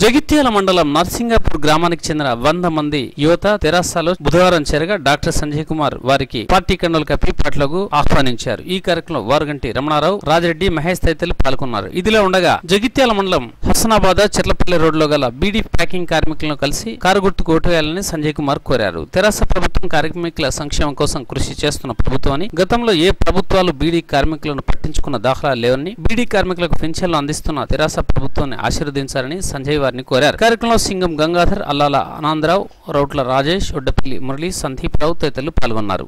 జగిత్యాల మండలం నర్సింగాపూర్ గ్రామానికి చెందిన వంద మంది యువత తెరాసాలో బుధవారం చేరగా డాక్టర్ సంజయ్ కుమార్ వారికి పార్టీ కండులు కప్పి పట్లకు ఆహ్వానించారు. ఈ కార్యక్రమంలో వారుగంటి రమణారావు రాజరెడ్డి మహేష్ తదితరులు పాల్గొన్నారు. ఇదిలో ఉండగా జగిత్యాల మండలం హసనాబాద్ చెర్లపల్లి రోడ్లో గల బీడీ ప్యాకింగ్ కార్మికులను కలిసి కారు గుర్తుకు సంజయ్ కుమార్ కోరారు. తెరాస ప్రభుత్వం కార్మికుల సంక్షేమం కోసం కృషి చేస్తున్న ప్రభుత్వాన్ని గతంలో ఏ ప్రభుత్వాలు బీడీ కార్మికులను పట్టించుకున్న దాఖలా లేవని బీడీ కార్మికులకు పెన్షన్లు అందిస్తున్న తెరాస ప్రభుత్వాన్ని ఆశీర్వదించాలని సంజయ్ వారిని కోరారు. కార్యక్రమంలో సింగం గంగాధర్ అల్లాల ఆనందరావు రౌట్ల రాజేష్ ఒడ్డపల్లి మురళి సందీప్ రావు తదితరులు పాల్గొన్నారు.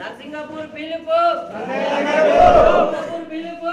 నరసింగపూర్ పిలుపు! నరసింగపూర్ పిలుపు!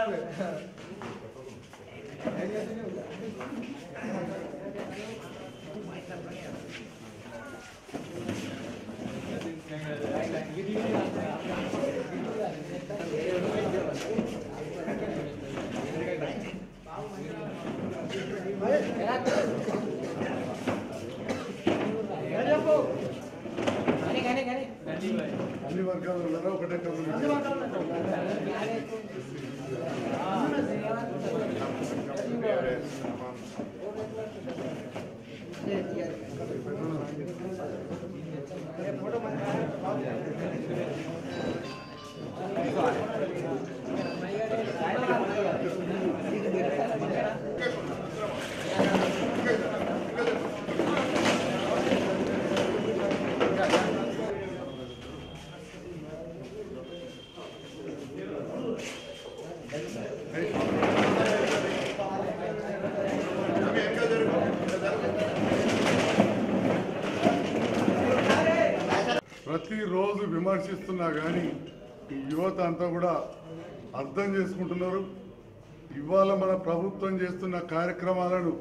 అన్ని ప్రతిరోజు విమర్శిస్తున్నా కానీ ఈ యువత అంతా కూడా అర్థం చేసుకుంటున్నారు. ఇవాళ మన ప్రభుత్వం చేస్తున్న కార్యక్రమాలను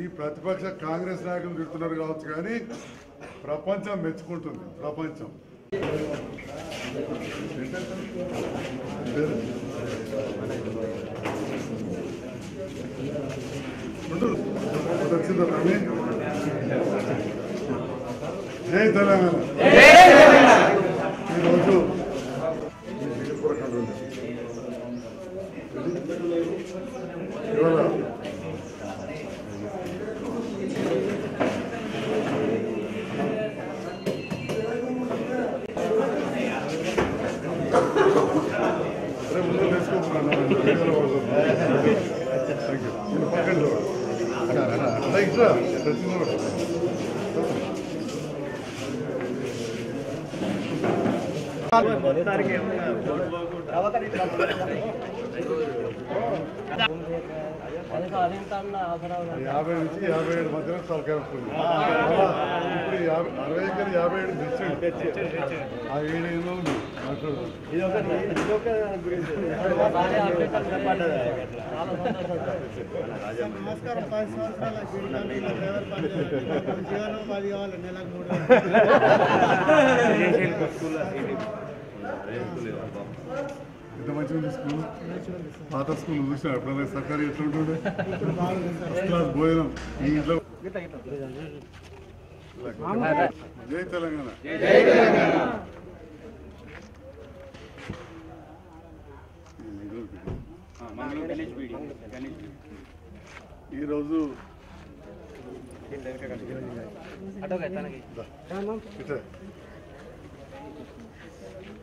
ఈ ప్రతిపక్ష కాంగ్రెస్ నాయకులు తిడుతున్నారు కావచ్చు కానీ ప్రపంచం మెచ్చుకుంటుంది. ప్రపంచం. జై తెలంగాణ. యాభై నుంచి యాభై ఏడు మధ్యలో వస్తుంది ఇప్పుడు యాభై అరవై ఎకరం యాభై ఏడు తెచ్చాడు ఆ ఏడు ఏళ్ళు ఉంది నమస్కారం పది సంవత్సరాల. జీవనోపాధి కావాలి నెలకు మూడు ఎంత మంచిగా ఉంది స్కూల్? పాత స్కూల్ చూసిన ఎప్పుడైనా సర్కారీ ఎట్లుంటుండే ఫస్ట్ క్లాస్ భోజనం ఈ ఇంట్లో జై తెలంగాణ. ఈరోజు ఇట్లా.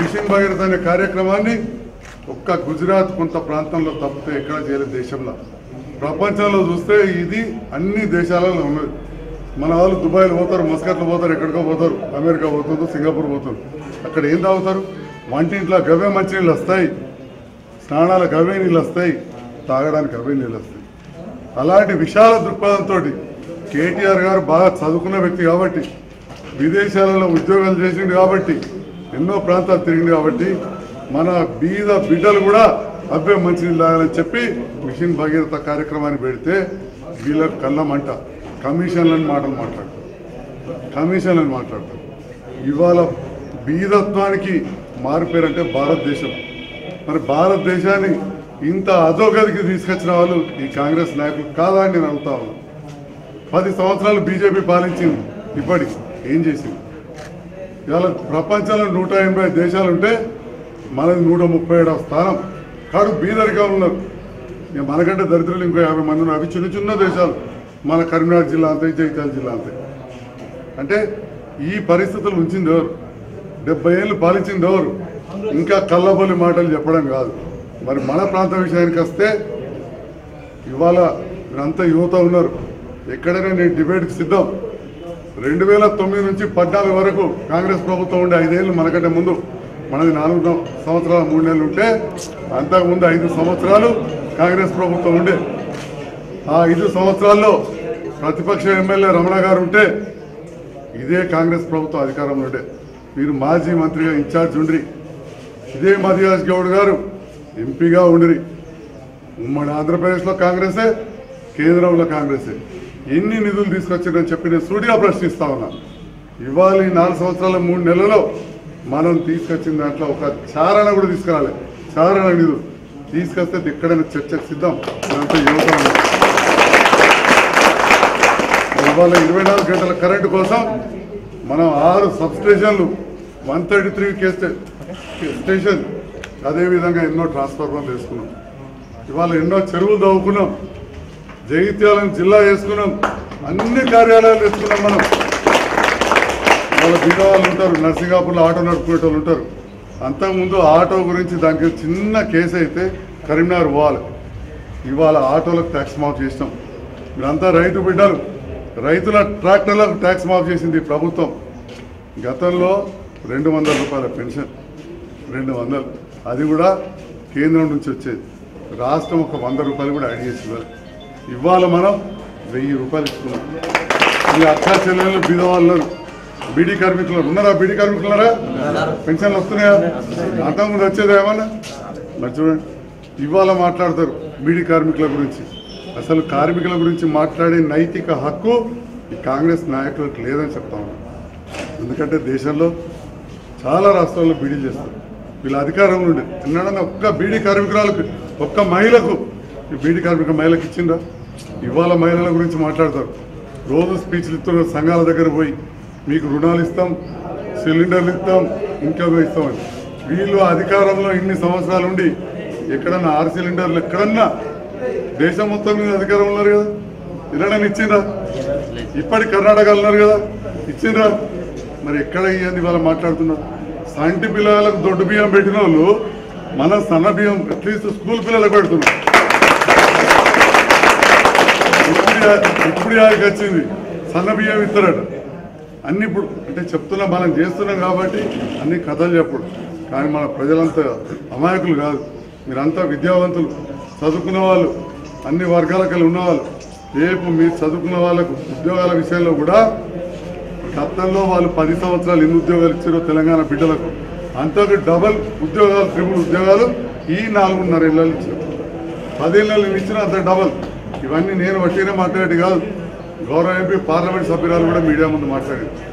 మిషన్ భగీరథ అనే కార్యక్రమాన్ని ఒక్క గుజరాత్ కొంత ప్రాంతంలో తప్పితే ఎక్కడ చేయలేదు దేశంలో. ప్రపంచంలో చూస్తే ఇది అన్ని దేశాలలో ఉన్నది. మన వాళ్ళు దుబాయ్లో పోతారు మస్కట్లో పోతారు ఎక్కడికో పోతారు అమెరికా పోతుందో సింగపూర్ పోతారు అక్కడ ఏం తాగుతారు? వంటింట్లో గవే మంచినీళ్ళు వస్తాయి. స్నానాలకు అవే నీళ్ళు వస్తాయి. తాగడానికి అవే నీళ్ళు వస్తాయి. అలాంటి విశాల దృక్పథంతో కేటీఆర్ గారు బాగా చదువుకున్న వ్యక్తి కాబట్టి విదేశాలలో ఉద్యోగాలు చేసిండు కాబట్టి ఎన్నో ప్రాంతాలు తిరిగింది కాబట్టి మన బీద బిడ్డలు కూడా అబ్బే మంచినీళ్ళు తాగాలని చెప్పి మిషన్ భగీరథ కార్యక్రమాన్ని పెడితే వీళ్ళకు కళ్ళమంట కమిషన్లని మాటలు మాట్లాడతారు. కమిషన్లని మాట్లాడతారు. ఇవాళ బీదత్వానికి మారిపోయారంటే భారతదేశం. మరి భారతదేశాన్ని ఇంత అధోగతికి తీసుకొచ్చిన వాళ్ళు ఈ కాంగ్రెస్ నాయకులు కాదా అని నేను అడుగుతా ఉన్నాను పది సంవత్సరాలు బీజేపీ పాలించింది ఇప్పటికి. ఏం చేసింది? ఇవాళ ప్రపంచంలో నూట ఎనభై దేశాలు ఉంటే మనది నూట ముప్పై ఏడవ స్థానం. కాడు బీదరిగా ఉన్నారు. మనకంటే దరిద్రులు ఇంకో యాభై మంది ఉన్నారు. అవి చిన్న చిన్న దేశాలు. మన కరీంనగర్ జిల్లా అంతే జైతాల జిల్లా అంతే. అంటే ఈ పరిస్థితులు ఉంచింది ఎవరు? డెబ్బై ఏళ్ళు పాలించింది ఎవరు? ఇంకా కళ్ళబొల్లి మాటలు చెప్పడం కాదు. మరి మన ప్రాంత విషయానికి వస్తే ఇవాళ మీరంతా యువత ఉన్నారు. ఎక్కడైనా నేను డిబేట్కి సిద్ధం. రెండు వేల తొమ్మిది నుంచి పద్నాలుగు వరకు కాంగ్రెస్ ప్రభుత్వం ఉండే ఐదేళ్ళు మనకంటే ముందు. మనది నాలుగు సంవత్సరాలు మూడు నెలలు ఉంటే అంతకుముందు ఐదు సంవత్సరాలు కాంగ్రెస్ ప్రభుత్వం ఉండే. ఆ ఐదు సంవత్సరాల్లో ప్రతిపక్ష ఎమ్మెల్యే రమణ గారు ఉంటే ఇదే కాంగ్రెస్ ప్రభుత్వం అధికారంలో ఉండే. మీరు మాజీ మంత్రిగా ఇన్ఛార్జ్ ఉండ్రి. ఇదే మధియాజ్ గౌడ్ గారు ఎంపీగా ఉండ్రి. ఉమ్మడి ఆంధ్రప్రదేశ్లో కాంగ్రెసే కేంద్రంలో కాంగ్రెసే. ఎన్ని నిధులు తీసుకొచ్చిందని చెప్పి నేను సూటిగా ప్రశ్నిస్తా ఉన్నాను ఇవాళ ఈ నాలుగు సంవత్సరాల మూడు నెలల్లో మనం తీసుకొచ్చిన దాంట్లో ఒక చారణ కూడా తీసుకురాలి. చారణ నిధులు తీసుకొస్తే ఎక్కడైనా చర్చకు సిద్ధం. దాంతో యువత ఇవాళ ఇరవై నాలుగు గంటల కరెంటు కోసం మనం ఆరు సబ్ స్టేషన్లు వన్ థర్టీ త్రీ కేస్ స్టేషన్ అదేవిధంగా ఎన్నో ట్రాన్స్ఫార్మర్లు వేసుకున్నాం. ఇవాళ ఎన్నో చెరువులు తవ్వుకున్నాం. జగిత్యాలను జిల్లా వేసుకున్నాం. అన్ని కార్యాలయాలు వేసుకున్నాం మనం. వాళ్ళ బీద వాళ్ళు ఉంటారు నర్సింగాపూర్లో ఆటో నడుపుకునే వాళ్ళు ఉంటారు. అంతకుముందు ఆటో గురించి దానికి చిన్న కేసు అయితే కరీంనగర్ పోవాలి. ఇవాళ ఆటోలకు ట్యాక్స్ మాఫ్ చేసినాం. మీరంతా రైతు బిడ్డలు. రైతుల ట్రాక్టర్లకు ట్యాక్స్ మాఫ్ చేసింది ప్రభుత్వం. గతంలో రెండు వందల రూపాయల పెన్షన్. రెండు వందలు. అది కూడా కేంద్రం నుంచి వచ్చేది. రాష్ట్రం ఒక వంద రూపాయలు కూడా యాడ్ చేసేవారు ఇవాళ మనం వెయ్యి రూపాయలు ఇస్తున్నాం. ఈ అక్క చెల్లెళ్ళు బీద వాళ్ళు బీడీ కార్మికులు ఉన్నారా? బీడీ కార్మికులరా పెన్షన్లు వస్తున్నాయా? అంతకుముందు వచ్చేదా ఏమన్నా? మరి చూడండి. ఇవాళ మాట్లాడతారు బీడీ కార్మికుల గురించి. అసలు కార్మికుల గురించి మాట్లాడే నైతిక హక్కు ఈ కాంగ్రెస్ నాయకులకు లేదని చెప్తా ఉన్నాను ఎందుకంటే దేశంలో చాలా రాష్ట్రాల్లో బీడీలు చేస్తారు. వీళ్ళ అధికారంలో ఉండే. ఎన్నడన్నా ఒక్క బీడీ కార్మికురాలకు ఒక్క మహిళకు బీడీ కార్మిక మహిళకి ఇచ్చిండ్రా? ఇవాళ మహిళల గురించి మాట్లాడతారు. రోజు స్పీచ్లు ఇస్తున్న సంఘాల దగ్గర పోయి మీకు రుణాలు ఇస్తాం సిలిండర్లు ఇస్తాం ఇంకా ఇస్తామని. వీళ్ళు అధికారంలో ఇన్ని సంవత్సరాలు ఉండి ఎక్కడన్నా ఆరు సిలిండర్లు ఎక్కడన్నా దేశం మొత్తం మీద అధికారం ఉన్నారు కదా? ఎన్నడని ఇచ్చిండ్రా? ఇప్పటి కర్ణాటకలో ఉన్నారు కదా? ఇచ్చిండ్రా? మరి ఎక్కడ ఇవ్వండి ఇవాళ మాట్లాడుతున్నారు? సంటి పిల్లలకు దొడ్డు బియ్యం పెట్టిన వాళ్ళు మన సన్న బియ్యం అట్లీస్ట్ స్కూల్ పిల్లలకు పెడుతున్నారు. ఇప్పుడు యా- వచ్చింది. సన్న బియ్యం ఇస్తారట అన్ని ఇప్పుడు అంటే చెప్తున్నాం మనం చేస్తున్నాం కాబట్టి అన్ని కథలు చెప్పడు. కానీ మన ప్రజలంతా అమాయకులు కాదు. మీరంతా విద్యావంతులు. చదువుకున్న వాళ్ళు అన్ని వర్గాల కలిగి ఉన్నవాళ్ళు రేపు మీరు చదువుకున్న వాళ్ళకు ఉద్యోగాల విషయంలో కూడా గతంలో వాళ్ళు పది సంవత్సరాలు ఎన్ని ఉద్యోగాలు ఇచ్చారో తెలంగాణ బిడ్డలకు అంతకు డబల్ ఉద్యోగాలు ట్రిపుల్ ఉద్యోగాలు ఈ నాలుగున్నర ఇళ్ళలు ఇచ్చారు. పదేళ్ళు ఇచ్చిన అంత డబల్. ఇవన్నీ నేను వట్టినే మాట్లాడేది కాదు. గౌరవ ఎంపీ పార్లమెంట్ సభ్యురాలు కూడా మీడియా ముందు మాట్లాడారు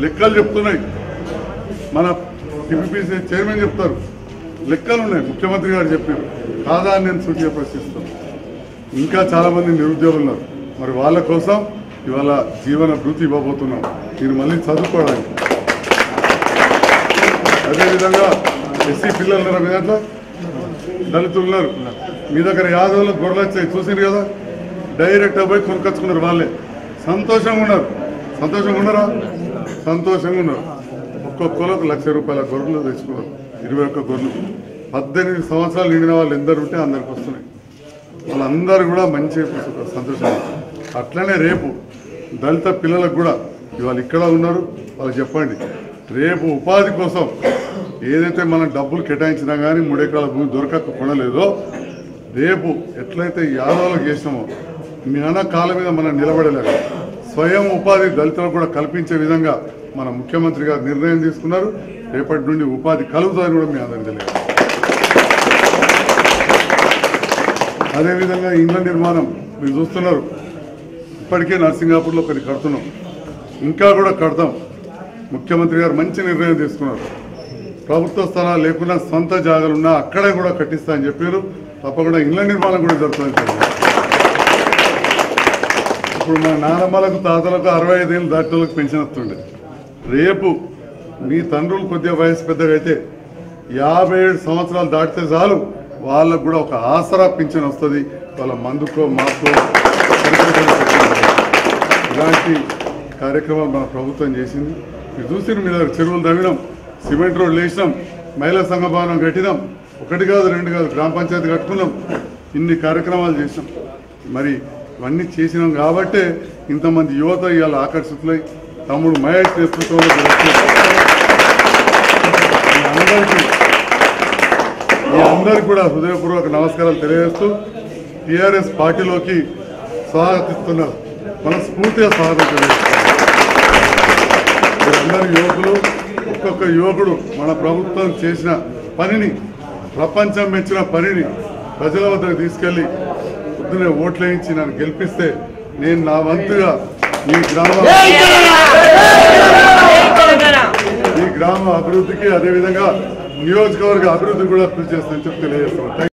లెక్కలు చెప్తున్నాయి. మన టీపీసీ చైర్మన్ చెప్తారు. లెక్కలు ఉన్నాయి. ముఖ్యమంత్రి గారు చెప్పారు. కాదా అని నేను సూటిగా ప్రశ్నిస్తాను ఇంకా చాలామంది నిరుద్యోగులు ఉన్నారు. మరి వాళ్ళ కోసం ఇవాళ జీవన భృతి ఇవ్వబోతున్నాం. మీరు మళ్ళీ చదువుకోవడానికి. అదేవిధంగా ఎస్సీ పిల్లలు ఉన్నారు మీ దాంట్లో? దళితులు ఉన్నారు. మీ దగ్గర యాదవులు గొర్రెలు వచ్చాయి. చూసారు కదా? డైరెక్ట్ పోయి కొనుకొచ్చుకున్నారు వాళ్ళే. సంతోషంగా ఉన్నారు. సంతోషంగా ఉన్నారా? సంతోషంగా ఉన్నారు. ఒక్కొక్కరికి లక్ష రూపాయల గొర్రెలు తెచ్చుకున్నారు. ఇరవై ఒక్క గొర్రెలు. పద్దెనిమిది సంవత్సరాలు నిండిన వాళ్ళు ఎందరు ఉంటే అందరికి వస్తున్నాయి. వాళ్ళందరూ కూడా మంచి సంతోషం అట్లనే రేపు దళిత పిల్లలకు కూడా ఇవాళ ఇక్కడ ఉన్నారు. వాళ్ళు చెప్పండి. రేపు ఉపాధి కోసం ఏదైతే మనం డబ్బులు కేటాయించినా కానీ మూడెకరాల భూమి దొరకక కొనలేదో రేపు ఎట్లయితే యాదవులకు చేసినామో మీ అన్న కాళ్ళ మీద మనం నిలబడలేదు స్వయం ఉపాధి దళితులకు కూడా కల్పించే విధంగా మన ముఖ్యమంత్రి గారు నిర్ణయం తీసుకున్నారు. రేపటి నుండి ఉపాధి కలుగుతుందని కూడా మీ అందరికీ తెలియదు. అదేవిధంగా ఇండ్ల నిర్మాణం మీరు చూస్తున్నారు. ఇప్పటికే నర్సింగాపూర్లో కొన్ని కడుతున్నాం. ఇంకా కూడా కడతాం. ముఖ్యమంత్రి గారు మంచి నిర్ణయం తీసుకున్నారు. ప్రభుత్వ స్థలాలు లేకుండా సొంత జాగాలున్నా అక్కడే కూడా కట్టిస్తా అని చెప్పారు. తప్పకుండా ఇండ్ల నిర్మాణం కూడా జరుగుతుందని ఇప్పుడు మా నానమ్మలకు తాతలకు అరవై ఐదేళ్ళు దాటలకు పెన్షన్ వస్తుండే. రేపు మీ తండ్రులు కొద్దిగా వయసు పెద్దగా అయితే యాభై ఏడు సంవత్సరాలు దాటితే చాలు వాళ్ళకు కూడా ఒక ఆసరా పింఛన్ వస్తుంది. వాళ్ళ మందుకో మాకో ఇలాంటి కార్యక్రమాలు మన ప్రభుత్వం చేసింది. మీరు చూసిన మీద చెరువులు తవ్వినాం సిమెంట్ రోడ్లు వేసినాం మహిళా సంఘ భవనం కట్టినాం. ఒకటి కాదు రెండు కాదు గ్రామ పంచాయతీ కట్టుకున్నాం. ఇన్ని కార్యక్రమాలు చేసినాం. మరి ఇవన్నీ చేసినాం కాబట్టే ఇంతమంది యువత ఇవాళ ఆకర్షితులై తమ్ముడు మహేష్ నేతృత్వంలో మీ అందరికీ మీ అందరికీ కూడా హృదయపూర్వక నమస్కారాలు తెలియజేస్తూ టీఆర్ఎస్ పార్టీలోకి స్వాగతిస్తున్నారు మనస్ఫూర్తిగా స్వాగతం తెలియజేస్తున్నారు మీరందరూ యువకులు ఒక్కొక్క యువకుడు మన ప్రభుత్వం చేసిన పనిని ప్రపంచం మెచ్చిన పనిని ప్రజల వద్దకు తీసుకెళ్ళి పొద్దునే ఓట్లేయించి నన్ను గెలిపిస్తే నేను నా వంతుగా ఈ గ్రామ ఈ గ్రామ అభివృద్ధికి అదేవిధంగా నియోజకవర్గ అభివృద్ధి కూడా కృషి చేస్తానని చెప్పి తెలియజేస్తున్నాను.